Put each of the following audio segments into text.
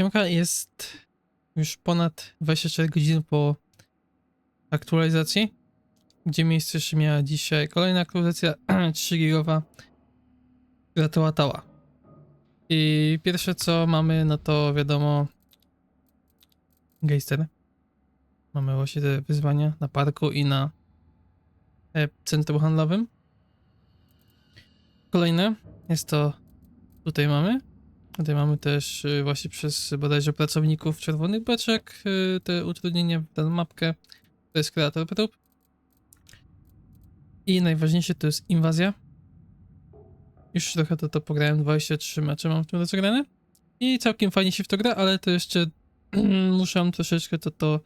Siemka jest już ponad 24 godziny po aktualizacji, gdzie miejsce jeszcze miała dzisiaj kolejna aktualizacja 3 gigowa, która to łatała. I pierwsze co mamy, no to wiadomo gejster. Mamy właśnie te wyzwania na parku i na e, centrum handlowym. Kolejne jest to tutaj mamy. Tutaj mamy też y, właśnie przez bodajże pracowników czerwonych beczek y, te utrudnienia w daną mapkę. To jest kreator prób. I najważniejsze to jest inwazja. Już trochę to, to pograłem, 23 mecze mam w tym rozegrane. I całkiem fajnie się w to gra, ale to jeszcze muszę troszeczkę to, to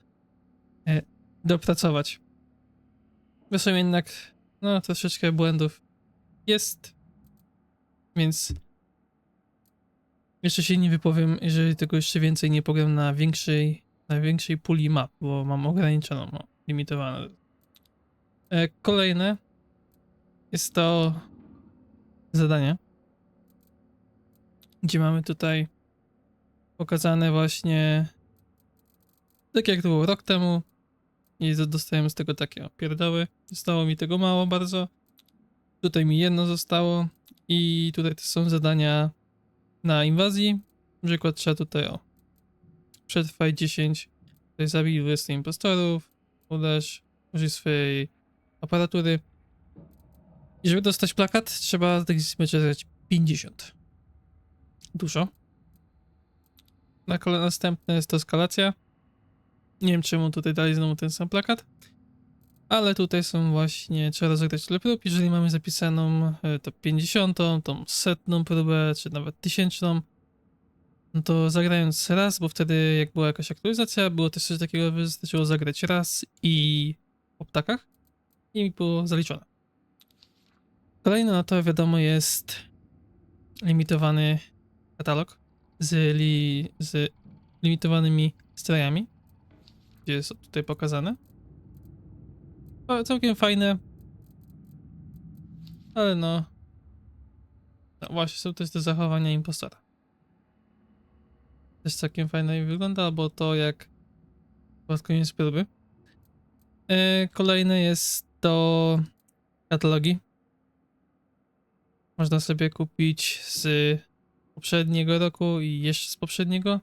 e, dopracować. Bo jednak, no troszeczkę błędów jest. Więc jeszcze się nie wypowiem, jeżeli tego jeszcze więcej nie pogram na większej, na większej puli map, bo mam ograniczoną, no, limitowaną. E, kolejne jest to zadanie, gdzie mamy tutaj pokazane właśnie tak jak to było rok temu i dostałem z tego takie pierdoły. Zostało mi tego mało bardzo. Tutaj mi jedno zostało i tutaj to są zadania na inwazji. Na przykład trzeba tutaj o przetrwaj 10, tutaj zabij 20 impostorów, uderz, użyj swojej aparatury. I żeby dostać plakat, trzeba tych zagrać 50. Dużo. Na kole następne jest to eskalacja. Nie wiem czemu tutaj dali znowu ten sam plakat. Ale tutaj są właśnie, trzeba rozegrać tyle prób. Jeżeli mamy zapisaną e, to 50, tą setną próbę, czy nawet tysięczną, no to zagrając raz, bo wtedy jak była jakaś aktualizacja, było też coś takiego, że wystarczyło zagrać raz i po ptakach i było zaliczone. Kolejne no to wiadomo jest limitowany katalog z, li, z limitowanymi strojami, gdzie jest tutaj pokazane. O, całkiem fajne. Ale no. no. Właśnie są też te zachowania impostora. Też całkiem fajnie wygląda, albo to jak pod koniec próby. E, kolejne jest to katalogi. Można sobie kupić z poprzedniego roku i jeszcze z poprzedniego.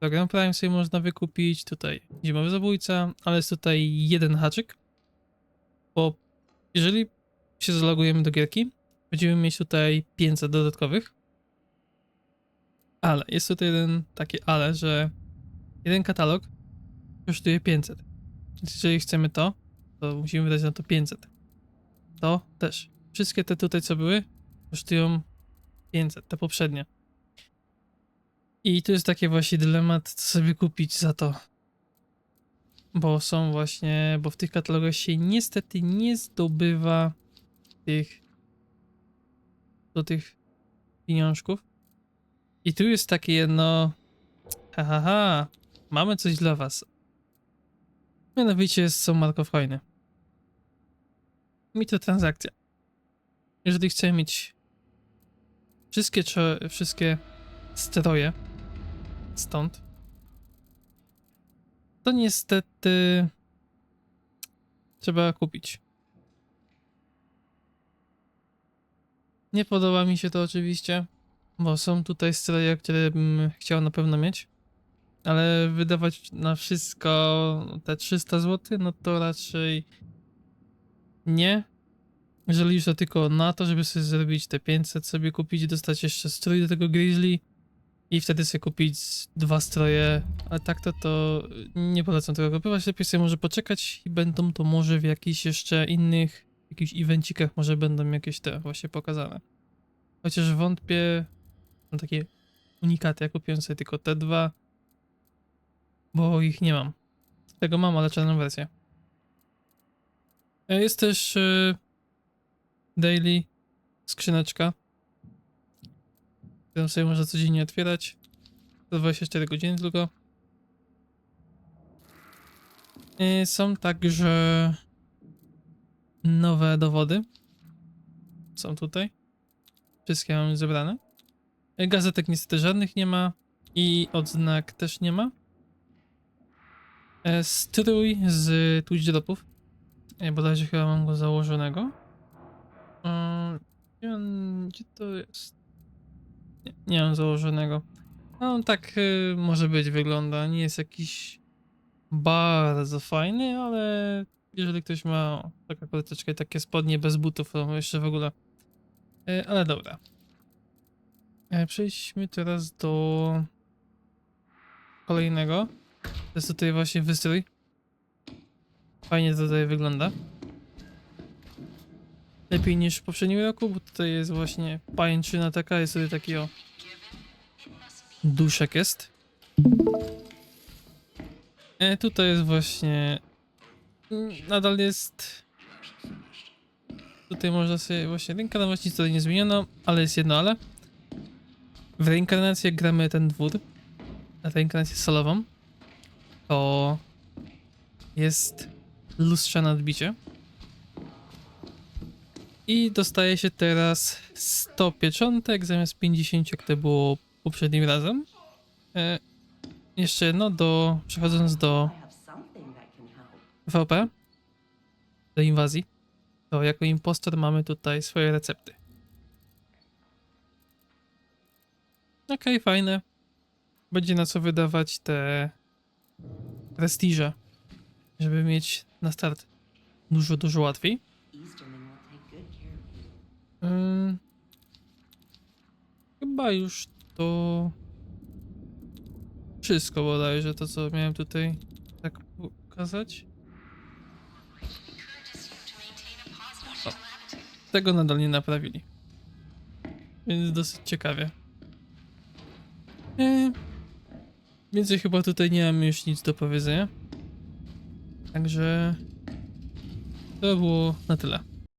Program Prime sobie można wykupić. Tutaj Zimowy Zabójca, ale jest tutaj jeden haczyk. Bo jeżeli się zalogujemy do gierki, będziemy mieć tutaj 500 dodatkowych. Ale jest tutaj jeden taki ale, że jeden katalog kosztuje 500. Więc jeżeli chcemy to, to musimy wydać na to 500. To też. Wszystkie te tutaj, co były, kosztują 500, te poprzednie. I tu jest taki właśnie dylemat, co sobie kupić za to. Bo są właśnie, bo w tych katalogach się niestety nie zdobywa tych do tych pieniążków. I tu jest takie jedno ha ha mamy coś dla was. Mianowicie są markowcoiny. Mikrotransakcja. Jeżeli chcemy mieć wszystkie, wszystkie stroje stąd, to niestety trzeba kupić. Nie podoba mi się to oczywiście, bo są tutaj stroje, które bym chciał na pewno mieć, ale wydawać na wszystko te 300 zł, no to raczej nie. Jeżeli już to tylko na to, żeby sobie zrobić te 500, sobie kupić i dostać jeszcze strój do tego Grizzly i wtedy sobie kupić dwa stroje, ale tak to to nie polecam tego kupować, lepiej sobie może poczekać i będą to może w jakichś jeszcze innych, jakichś evencikach może będą jakieś te właśnie pokazane. Chociaż wątpię, są takie unikaty, ja kupiłem sobie tylko te dwa, bo ich nie mam. Tego mam, ale czarną wersję. E, Jest też e, daily skrzyneczka, którą sobie można codziennie otwierać. To 24 godziny tylko. I są także nowe dowody. Są tutaj. Wszystkie mamy zebrane. E, Gazetek niestety żadnych nie ma. I odznak też nie ma. E, Strój z Twitch dropów. E, Bodajże chyba mam go założonego. Gdzie, on, gdzie to jest? Nie, mam założonego. No on tak y, może być, wygląda. Nie jest jakiś bardzo fajny, ale jeżeli ktoś ma o, taka kurteczka i takie spodnie bez butów, to jeszcze w ogóle. E, ale dobra. E, Przejdźmy teraz do kolejnego. To jest tutaj właśnie wystrój. Fajnie to tutaj wygląda. Lepiej niż w poprzednim roku, bo tutaj jest właśnie pajęczyna taka, jest tutaj taki o duszek jest. E, tutaj jest właśnie nadal jest tutaj można sobie właśnie reinkarnować, nic tutaj nie zmieniono, ale jest jedno ale. W reinkarnację gramy ten dwór, reinkarnację solową, to jest lustrzane odbicie. I dostaje się teraz 100 pieczątek zamiast 50, jak to było poprzednim razem. E, jeszcze jedno, do, przechodząc do. VP, do inwazji, to jako impostor mamy tutaj swoje recepty. Okej, fajne. Będzie na co wydawać te prestiże, żeby mieć na start dużo, dużo łatwiej. Ym, chyba już to wszystko bodajże, to co miałem tutaj tak pokazać. O, tego nadal nie naprawili. Więc dosyć ciekawie. E, więcej chyba tutaj nie mam już nic do powiedzenia. Także to było na tyle.